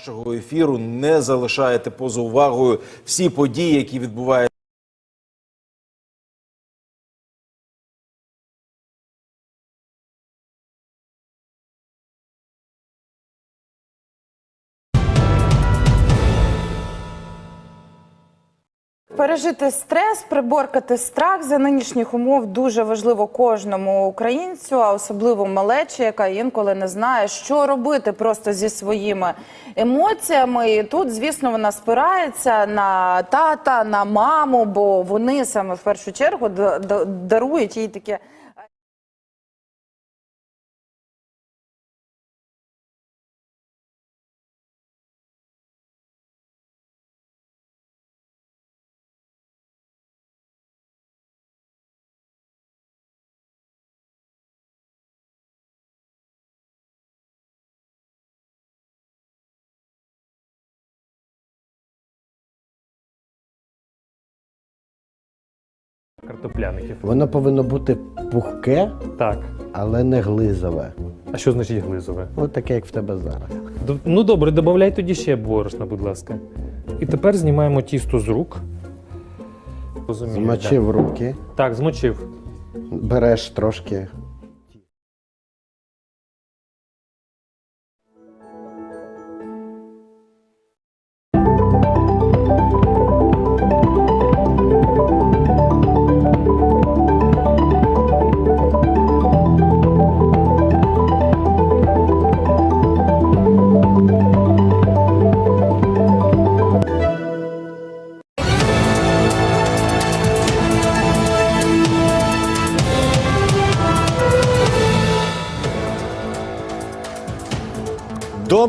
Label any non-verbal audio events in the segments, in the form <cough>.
нашого ефіру. Не залишаєте поза увагою всі події, які відбуваються. Пережити стрес, приборкати страх за нинішніх умов дуже важливо кожному українцю, а особливо малечі, яка інколи не знає, що робити просто зі своїми емоціями. І тут, звісно, вона спирається на тата, на маму, бо вони саме в першу чергу дарують їй таке. Картопляників. Воно повинно бути пухке, Так. але не глизове. А що значить глизове? От таке, як в тебе зараз. Д- Ну добре, додай тоді ще борошна, будь ласка. І тепер знімаємо тісто з рук. Розумію, Змочив руки, так, змочив. береш трошки.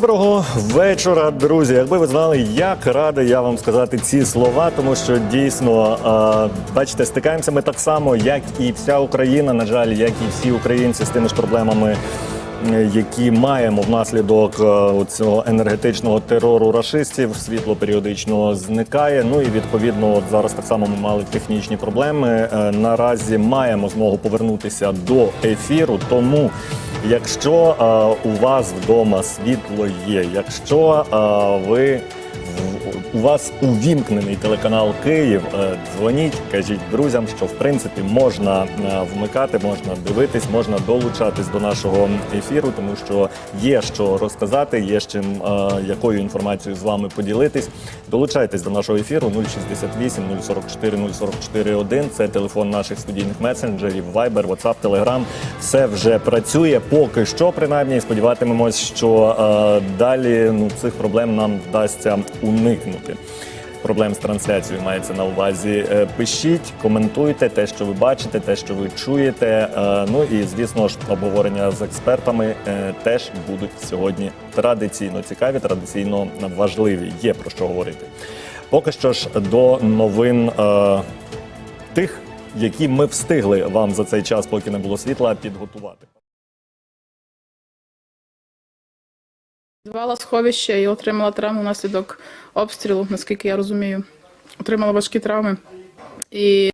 Доброго вечора, друзі. Якби ви знали, як радий я вам сказати ці слова, тому що дійсно бачите, стикаємося ми так само, як і вся Україна, на жаль, як і всі українці з тими ж проблемами. Які маємо внаслідок е, цього енергетичного терору рашистів, світло періодично зникає. Ну і відповідно, от зараз так само ми мали технічні проблеми. Е, Наразі маємо змогу повернутися до ефіру. Тому Якщо е, у вас вдома світло є, якщо ви у вас увімкнений телеканал Київ, е, дзвоніть, кажіть друзям, що в принципі можна е, вмикати, можна дивитись, можна долучатись до нашого ефіру, тому що є що розказати, є з чим е, якою інформацією з вами поділитись. Долучайтесь до нашого ефіру 068 044 044 1. Це телефон наших студійних месенджерів, Viber, WhatsApp, Telegram. Все вже працює. Поки що, принаймні, сподіватимемось, що далі ну, цих проблем нам вдасться уникнути. Проблем з трансляцією мається на увазі. Е, Пишіть, коментуйте те, що ви бачите, те, що ви чуєте. Е, Ну і звісно ж, обговорення з експертами е, теж будуть сьогодні традиційно цікаві, традиційно важливі. Є про що говорити. Поки що ж до новин тих, які ми встигли вам за цей час, поки не було світла, підготувати. Звала сховище і отримала травму внаслідок обстрілу, наскільки я розумію. Отримала важкі травми. І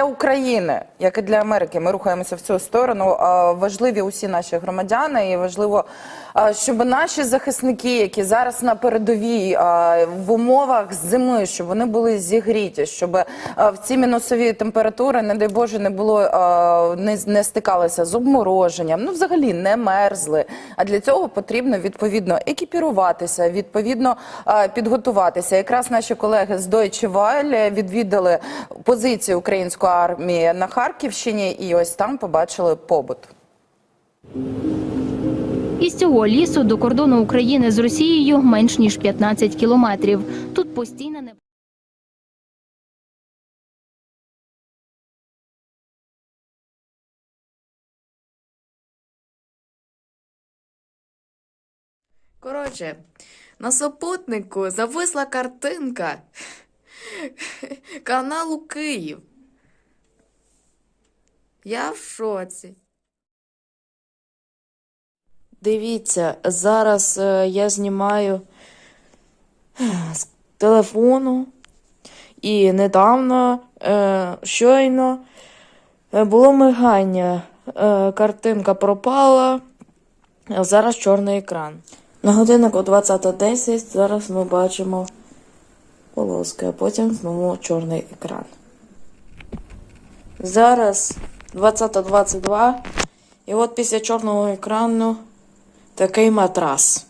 Для України, як і для Америки, ми рухаємося в цю сторону. Важливі усі наші громадяни, і важливо, щоб наші захисники, які зараз на передовій в умовах зими, щоб вони були зігріті, щоб в ці мінусові температури, не дай Боже, не було не, не стикалися з обмороженням. Ну, взагалі не мерзли. А для цього потрібно відповідно екіпіруватися, відповідно підготуватися. Якраз наші колеги з Deutsche Welle відвідали позиції української армії на Харківщині, і ось там побачили побут. Із цього лісу до кордону України з Росією менш ніж 15 кілометрів. Тут постійно не Коротше, на супутнику зависла картинка <laughs> каналу Київ. Я в шоці. Дивіться, зараз е, я знімаю з телефону, і недавно, е, щойно е, було мигання. Е, картинка пропала, зараз чорний екран. На годиннику 20.10 зараз ми бачимо полоски, а потім знову чорний екран. Зараз 20.22, і от після чорного екрану такий матрас.